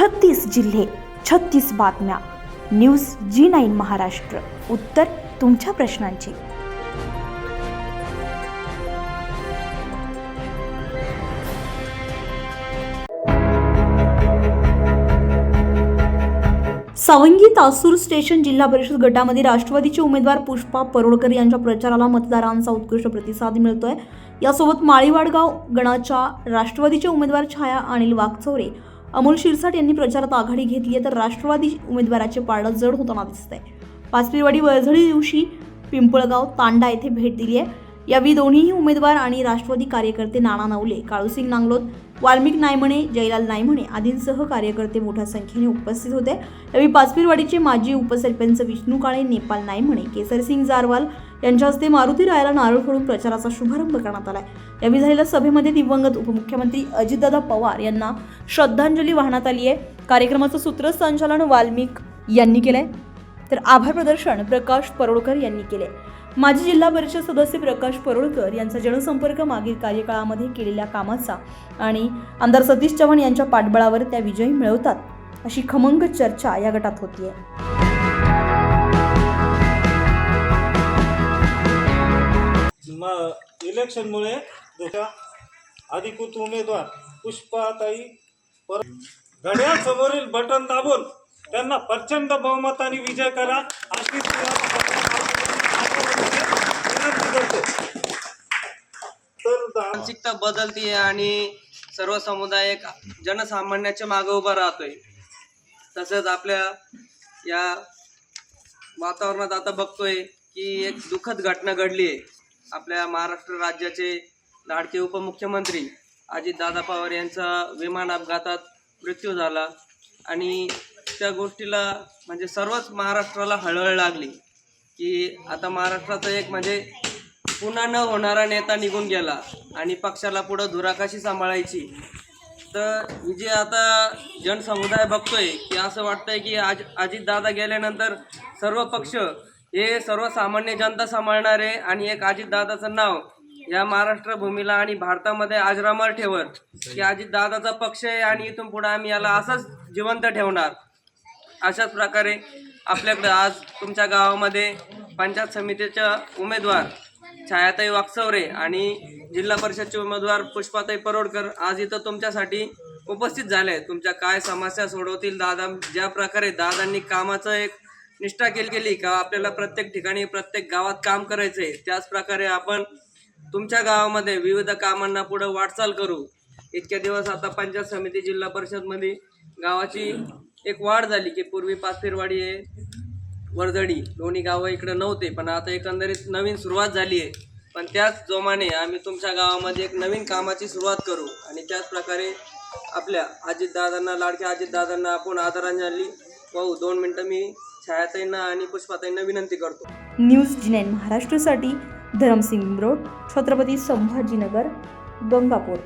छत्तीस जिल्हे छत्तीस बातम्या. News G nine Maharashtra. उत्तर तुमच्या प्रश्नांची. सावंगी तासूर स्टेशन जिल्हा परिषद गटामध्ये राष्ट्रवादीचे उमेदवार पुष्पा परोडकर यांच्या प्रचाराला मतदारांचा उत्कृष्ट प्रतिसाद मिळतोय. यासोबत माळीवाडगाव गणाच्या राष्ट्रवादीचे उमेदवार छाया अनिल वाघचौरे अमोल शिरसाट यांनी प्रचारात आघाडी घेतली आहे तर राष्ट्रवादी उमेदवाराचे पारडं जड होताना दिसतंय. पाचपीवाडी वळझडी दिवशी पिंपळगाव तांडा येथे भेट दिली आहे. यावेळी दोन्हीही उमेदवार आणि राष्ट्रवादी कार्यकर्ते नाना नवले काळूसिंग नांगलोत वाल्मिक नायमणे जयलाल नायमणे आदींसह कार्यकर्ते मोठ्या संख्येने उपस्थित होते. यावेळी पाचपीरवाडीचे माजी उपसरपंच विष्णू काळे नेपाल नायमणे केसरसिंग जारवाल यांच्या हस्ते मारुती रायाला नारळ फोडून प्रचाराचा शुभारंभ करण्यात आहे यावेळी झालेल्या सभेमध्ये दिवंगत उपमुख्यमंत्री अजितदादा पवार यांना श्रद्धांजली वाहण्यात आली आहे. कार्यक्रमाचं सूत्रसंचालन वाल्मिक यांनी केलंय. तर आभार प्रदर्शन प्रकाश परोळकर यांनी केले माजी जिल्हा परिषद सदस्य प्रकाश परोळकर यांचा जनसंपर्क मागील कार्यकाळामध्ये केलेल्या कामाचा आणि आमदार सतीश चव्हाण यांच्या पाठबळावर त्या विजयी मिळवतात अशी खमंग चर्चा या गटात होतीये. म- इलेक्शनमुळे दुसरा अधिकृत उमेदवार पुष्पाताई पर घड्याळसमोरील बटन दाबून त्यांना प्रचंड बहुमताने विजय करा अशी तर मानसिकता बदलतीये आणि सर्व समुदाय एक जनसामान्याच्या मागे उभा राहतोय. तसंच आपल्या या वातावरणात आता बघतोय की एक दुःखद घटना घडली आहे. आपल्या महाराष्ट्र राज्याचे लाडके उपमुख्यमंत्री अजितदादा पवार यांचा विमान अपघातात मृत्यू झाला आणि त्या गोष्टीला म्हणजे सर्वच महाराष्ट्राला हळहळ लागली की आता महाराष्ट्राचं एक म्हणजे पुन्हा न होणारा नेता निघून गेला आणि पक्षाला पुढं धुराकाशी सांभाळायची. तर ही जे आता जनसमुदाय बघतोय की असं वाटतंय की आज अजितदादा गेल्यानंतर सर्व पक्ष हे सर्वसामान्य जनता सांभाळणारे आणि एक अजितदादाचं नाव या महाराष्ट्र भूमीला आणि भारतामध्ये आजरामर ठेवत की अजितदादाचा पक्ष आहे आणि इथून पुढे आम्ही याला असंच जिवंत ठेवणार. अशाच प्रकारे आपल्याकडे आज तुमच्या गावामध्ये पंचायत समितीच्या उमेदवार छायाताई वाकसवरे आणि जिल्हा परिषदचे उमेदवार पुष्पाताई परोडकर आज इथं तुमच्यासाठी उपस्थित झाले तुमच्या काय समस्या सोडवतील दादा? ज्या प्रकारे दादांनी कामाचं एक निष्ठा केली गेली का? आपल्याला प्रत्येक ठिकाणी प्रत्येक गावात काम करायचं आहे त्याच प्रकारे आपण तुमच्या गावामध्ये विविध कामांना पुढं वाटचाल करू. इतक्या दिवस आता पंचायत समिती जिल्हा परिषदमध्ये गावाची एक वाढ झाली की पूर्वी पाचफिरवाडी आहे वर्दडी दोन्ही गावं इकडे नव्हते पण आता एकंदरीत नवीन सुरुवात झाली आहे. पण त्याच जोमाने आम्ही तुमच्या गावामध्ये एक नवीन कामाची सुरुवात करू आणि त्याच प्रकारे आपल्या अजितदादांना लाडक्या अजितदादांना आपण आदरांजली पाहू दोन मिनटं मी छायाताईंना आणि पुष्पाताईंना विनंती करतो. न्यूज जी नाईन महाराष्ट्रासाठी धरमसिंग रोड छत्रपती संभाजीनगर गंगापूर.